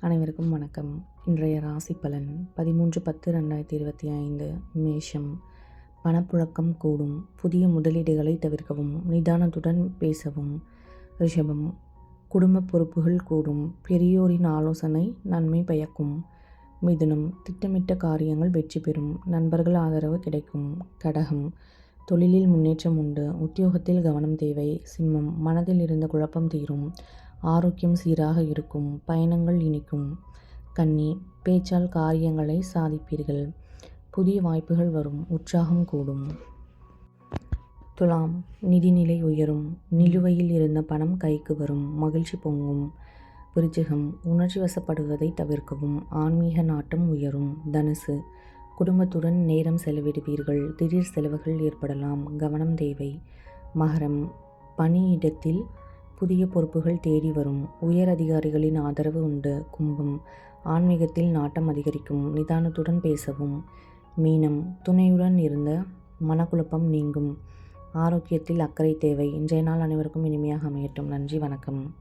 அனைவருக்கும் வணக்கம். இன்றைய ராசி பலன் பதிமூன்று பத்து ரெண்டாயிரத்தி இருபத்தி ஐந்து. மேஷம். பணப்புழக்கம் கூடும். புதிய முதலீடுகளை தவிர்க்கவும் நிதானத்துடன் பேசவும். ரிஷபம். குடும்ப பொறுப்புகள் கூடும். பெரியோரின் ஆலோசனை நன்மை பயக்கும். மிதுனம். திட்டமிட்ட காரியங்கள் வெற்றி பெறும். நண்பர்கள் ஆதரவு கிடைக்கும். கடகம். தொழிலில் முன்னேற்றம் உண்டு. உத்தியோகத்தில் கவனம் தேவை. சிம்மம். மனதில் இருந்த குழப்பம் தீரும். ஆரோக்கியம் சீராக இருக்கும் பயணங்கள் இனிக்கும். கன்னி பேச்சால் காரியங்களை சாதிப்பீர்கள். புதிய வாய்ப்புகள் வரும் உற்சாகம் கூடும். துலாம் நிதிநிலை உயரும். நிலுவையில் இருந்த பணம் கைக்கு வரும் மகிழ்ச்சி பொங்கும். விருச்சிகம் உணர்ச்சி வசப்படுவதை தவிர்க்கவும் ஆன்மீக நாட்டம் உயரும். தனுசு குடும்பத்துடன் நேரம் செலவிடுவீர்கள் திடீர் செலவுகள் ஏற்படலாம் கவனம் தேவை. மகரம் பணியிடத்தில் புதிய பொறுப்புகள் தேடி வரும். உயர் அதிகாரிகளின் ஆதரவு உண்டு. கும்பம். ஆன்மீகத்தில் நாட்டம் அதிகரிக்கும். நிதானத்துடன் பேசவும். மீனம். துணையுடன் இருந்த மனக்குழப்பம் நீங்கும். ஆரோக்கியத்தில் அக்கறை தேவை. இன்றைய நாள் அனைவருக்கும் இனிமையாக அமையட்டும். நன்றி. வணக்கம்.